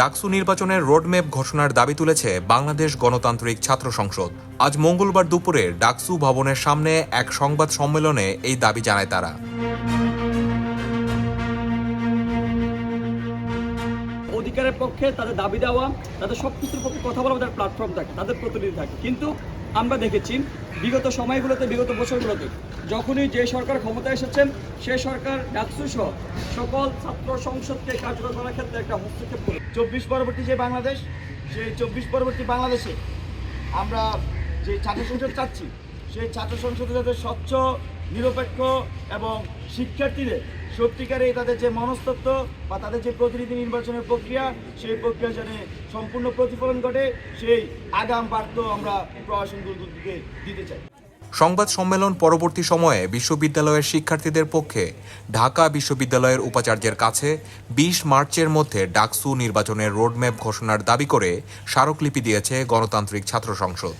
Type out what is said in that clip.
ডাকসু নির্বাচনের রোডম্যাপ ঘোষণার দাবি তুলেছে বাংলাদেশ গণতান্ত্রিক ছাত্র সংসদ। আজ মঙ্গলবার দুপুরে ডাকসু ভবনের সামনে এক সংবাদ সম্মেলনে এই দাবি জানায় তারা। অধিকারের পক্ষে তাদের দাবি দেওয়া, তাদের সবকিছুর পক্ষে কথা বলা তাদের প্ল্যাটফর্ম থাকে, তাদের প্রতিনিধি থাকে। কিন্তু আমরা দেখেছি বিগত সময়গুলোতে, বিগত বছরগুলোতে যখনই যে সরকার ক্ষমতায় এসেছেন, সে সরকার ডাকসু সহ সকল ছাত্র সংসদকে কার্যকর করার ক্ষেত্রে একটা হস্তক্ষেপ করে। চব্বিশ পরবর্তী যে বাংলাদেশ, সেই চব্বিশ পরবর্তী বাংলাদেশে আমরা যে ছাত্র সংসদ চাচ্ছি, সেই ছাত্র সংসদে যাতে স্বচ্ছ, নিরপেক্ষ এবং শিক্ষার্থীদের সত্যিকারে তাদের যে মনস্তত্ত্ব বা তাদের যে প্রতিনিধি নির্বাচনের প্রক্রিয়া, সেই প্রক্রিয়া যেন সম্পূর্ণ প্রতিফলন ঘটে, সেই আগাম বার্তা আমরা প্রশাসনগুলোকে দিতে চাই। সংবাদ সম্মেলন পরবর্তী সময়ে বিশ্ববিদ্যালয়ের শিক্ষার্থীদের পক্ষে ঢাকা বিশ্ববিদ্যালয়ের উপাচার্যের কাছে বিশ মার্চের মধ্যে ডাকসু নির্বাচনের রোডম্যাপ ঘোষণার দাবি করে স্মারকলিপি দিয়েছে গণতান্ত্রিক ছাত্র সংসদ।